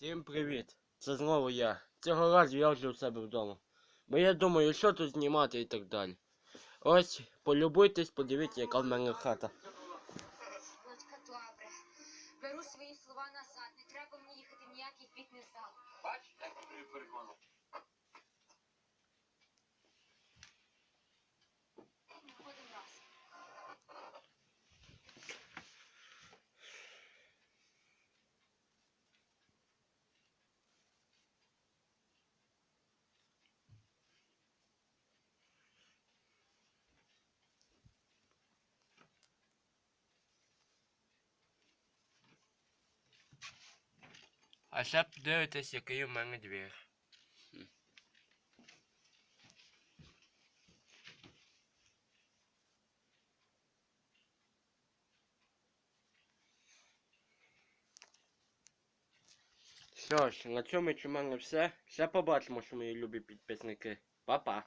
Всім привіт! Це знову я. Цього разу я вже у себе вдома. Бо я думаю, що тут знімати і так далі. Ось, полюбуйтесь, подивіться, яка в мене хата. Беру свої слова назад. Не треба мені їхати ніякий фітнес-зал. Бач, А ще подивитесь, який у мене двір. Що ж, на цьому у мене все. Ще побачимо, що мої любі підписники. Па-па.